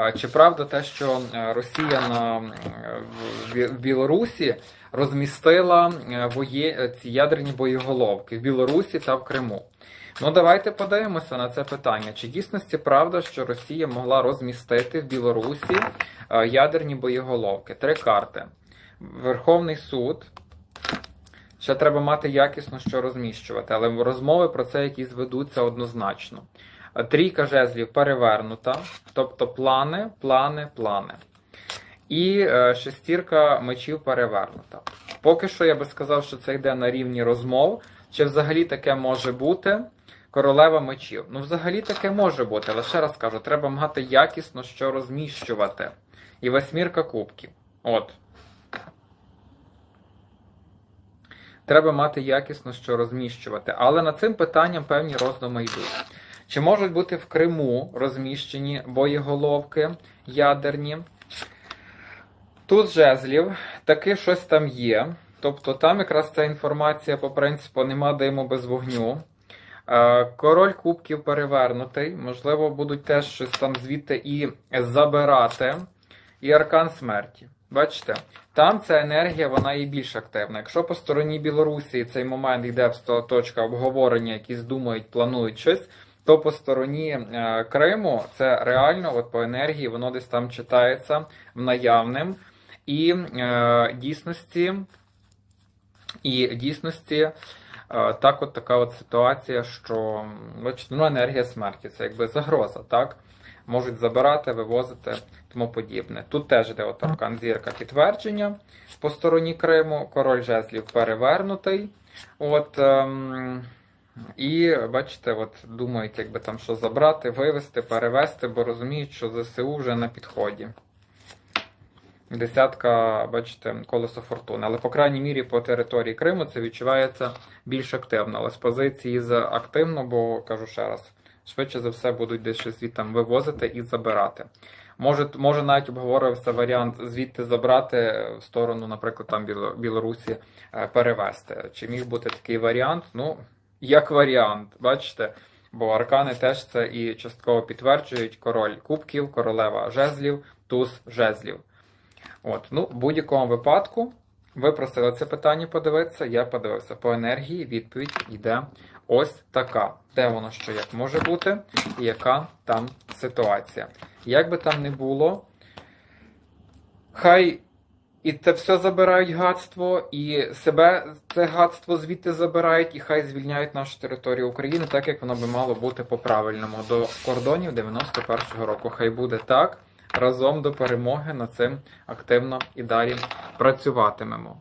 Е, Чи правда те, що е, Росія на в Білорусі розмістила е, воє... е, ці ядерні боєголовки в Білорусі та в Криму? Ну, давайте подивимося на це питання. Чи дійсності правда, що Росія могла розмістити в Білорусі е, ядерні боєголовки? Три карти. Верховний суд. Ще треба мати якісно що розміщувати, але розмови про це якісь ведуться однозначно. Трійка жезлів перевернута, тобто плани, плани, плани. І е, шестірка мечів перевернута. Поки що я би сказав, що це йде на рівні розмов. Чи взагалі таке може бути? Королева мечів. Ну, взагалі таке може бути, але ще раз кажу, треба мати якісно що розміщувати. І восьмірка кубків. От. Треба мати якісно що розміщувати. Але над цим питанням певні роздуми йдуть. Чи можуть бути в Криму розміщені боєголовки ядерні? Тут жезлів, таки щось там є. Тобто там якраз ця інформація по принципу нема диму без вогню. Е, Король кубків перевернутий. Можливо, будуть теж щось там звідти і забирати. І аркан смерті. Бачите, там ця енергія вона є більш активна. Якщо по стороні Білорусі цей момент йде в точка обговорення, якісь думають, планують щось, то по стороні е, Криму це реально, от по енергії, воно десь там читається в наявним. І е, дійсності, і дійсності е, так от така от ситуація, що бачите, ну, енергія смерті, це якби загроза, так? Можуть забирати, вивозити, тому подібне. Тут теж йде от аркан зірка підтвердження по стороні Криму, король жезлів перевернутий. От, ем, і бачите, от думають, якби там що забрати, вивезти, перевезти, бо розуміють, що ЗСУ вже на підході. Десятка, бачите, колесо фортуни. Але, по крайній мірі, по території Криму це відчувається більш активно. Але з позиції з активно, бо кажу ще раз, швидше за все будуть десь щось звідти вивозити і забирати. Може, може навіть обговорювався варіант звідти забрати в сторону, наприклад, там Білорусі е, перевезти. Чи міг бути такий варіант? Ну, як варіант, бачите? Бо аркани теж це і частково підтверджують король кубків, королева жезлів, туз жезлів. От, ну, в будь-якому випадку, ви просили це питання подивитися, я подивився. По енергії відповідь йде ось така. Де воно що як може бути, і яка там ситуація. Як би там не було, хай і це все забирають гадство, і себе це гадство звідти забирають, і хай звільняють нашу територію України, так як воно би мало бути по-правильному до кордонів 91-го року. Хай буде так. Разом до перемоги над цим активно і далі працюватимемо.